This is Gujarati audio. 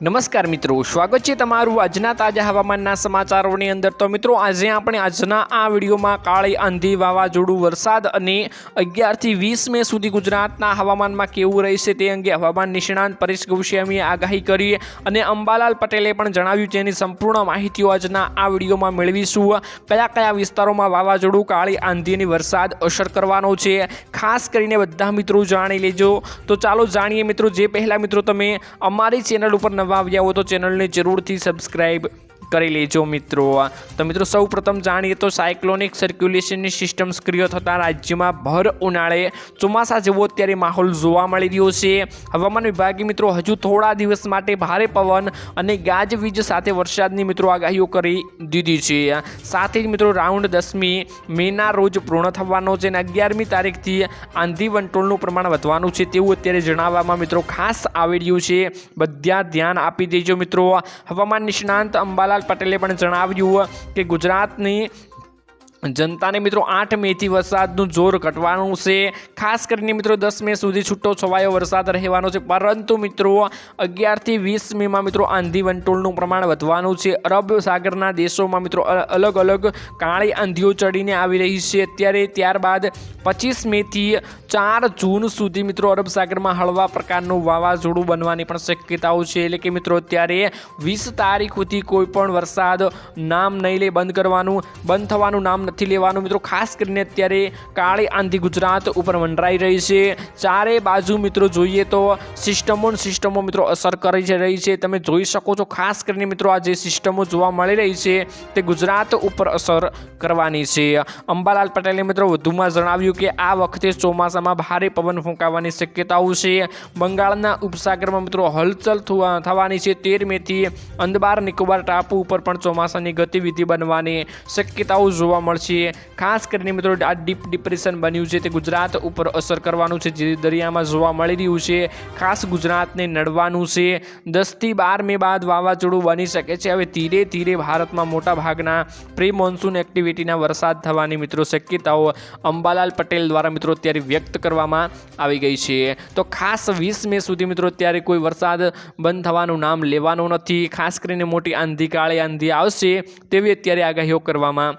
નમસ્કાર મિત્રો, સ્વાગત છે તમારું આજના તાજા હવામાનના સમાચારોની અંદર. તો મિત્રો, આજે આપણે આજના આ વિડીયોમાં કાળી, આંધી, વાવાઝોડું, વરસાદ અને અગિયારથી વીસ મે સુધી ગુજરાતના હવામાનમાં કેવું રહેશે તે અંગે હવામાન નિષ્ણાંત પરેશ ગૌસ્વામીએ આગાહી કરી અને અંબાલાલ પટેલે પણ જણાવ્યું એની સંપૂર્ણ માહિતીઓ આજના આ વિડીયોમાં મેળવીશું. કયા કયા વિસ્તારોમાં વાવાઝોડું, કાળી, આંધીની વરસાદ અસર કરવાનો છે, ખાસ કરીને બધા મિત્રો જાણી લેજો. તો ચાલો જાણીએ મિત્રો, જે પહેલાં મિત્રો તમે અમારી ચેનલ ઉપર નવા આવ્યા હો તો ચેનલને જરૂરથી સબસ્ક્રાઈબ કરી લેજો મિત્રો. તો મિત્રો સૌ પ્રથમ જાણીએ તો સાયક્લોનિક સર્ક્યુલેશનની સિસ્ટમ સક્રિય થતાં રાજ્યમાં ભર ઉનાળે ચોમાસા જેવો અત્યારે માહોલ જોવા મળી રહ્યો છે. હવામાન વિભાગે મિત્રો હજુ થોડા દિવસ માટે ભારે પવન અને ગાજવીજ સાથે વરસાદની મિત્રો આગાહીઓ કરી દીધી છે. સાથે જ મિત્રો રાઉન્ડ દસમી મેના રોજ પૂર્ણ થવાનો છે અને અગિયારમી તારીખથી આંધી વંટોળનું પ્રમાણ વધવાનું છે તેવું અત્યારે જણાવવામાં મિત્રો ખાસ આવી રહ્યું છે. બધા ધ્યાન આપી દેજો મિત્રો. હવામાન નિષ્ણાંત અંબાલાલ પટેલે પણ જણાવ્યું કે ગુજરાતની જનતાને મિત્રો આઠ મેથી વરસાદનું જોર ઘટવાનું છે. ખાસ કરીને મિત્રો દસ મે સુધી છૂટો છવાયો વરસાદ રહેવાનો છે. પરંતુ મિત્રો અગિયારથી વીસ મેમાં મિત્રો આંધી વંટોળનું પ્રમાણ વધવાનું છે. અરબ સાગરના દેશોમાં મિત્રો અલગ અલગ કાળી આંધીઓ ચડીને આવી રહી છે. અત્યારે ત્યારબાદ પચીસ મેથી ચાર જૂન સુધી મિત્રો અરબ સાગરમાં હળવા પ્રકારનું વાવાઝોડું બનવાની પણ શક્યતાઓ છે. એટલે કે મિત્રો અત્યારે વીસ તારીખ સુધી કોઈ પણ વરસાદ નામ નહીં લે, બંધ કરવાનું, બંધ થવાનું નામ નથી લેવાનું મિત્રો. ખાસ કરીને અત્યારે કાળી આંધી ગુજરાત ઉપર મંડરાઈ રહી છે. ચારે બાજુ મિત્રો જોઈએ તો સિસ્ટમો સિસ્ટમો મિત્રો અસર કરી રહી છે. તમે જોઈ શકો છો ખાસ કરીને મિત્રો આ જે સિસ્ટમો જોવા મળી રહી છે તે ગુજરાત ઉપર અસર કરવાની છે. અંબાલાલ પટેલે મિત્રો વધુમાં જણાવ્યું કે આ વખતે ચોમાસામાં ભારે પવન ફૂંકાવાની શક્યતાઓ છે. બંગાળના ઉપસાગરમાં મિત્રો હલચલ થવા- થવાની છે. તેર મેથી અંદબાર નિકોબાર ટાપુ ઉપર પણ ચોમાસાની ગતિવિધિ બનવાની શક્યતાઓ જોવા મળશે ખાસ કરીને મિત્રો, આ ડીપ ડિપ્રેશન બન્યું છે. તે ગુજરાત ઉપર અસર કરવાનું છે. જે દરિયામાં જોવા મળી રહ્યું છે. ખાસ ગુજરાતને નડવાનું છે. દસથી બાર મે બાદ વાવાઝોડું બની શકે છે. હવે ધીરે ધીરે ભારતમાં મોટા ભાગના પ્રી મોન્સૂન એક્ટિવિટીના વરસાદ થવાની મિત્રો શક્યતાઓ અંબાલાલ પટેલ દ્વારા મિત્રો અત્યારે વ્યક્ત કરવામાં આવી ગઈ છે. તો ખાસ વીસ મે સુધી મિત્રો અત્યારે કોઈ વરસાદ બંધ થવાનું નામ લેવાનું નથી. ખાસ કરીને મોટી આંધી, કાળી આંધી આવશે તેવી અત્યારે આગાહીઓ કરવામાં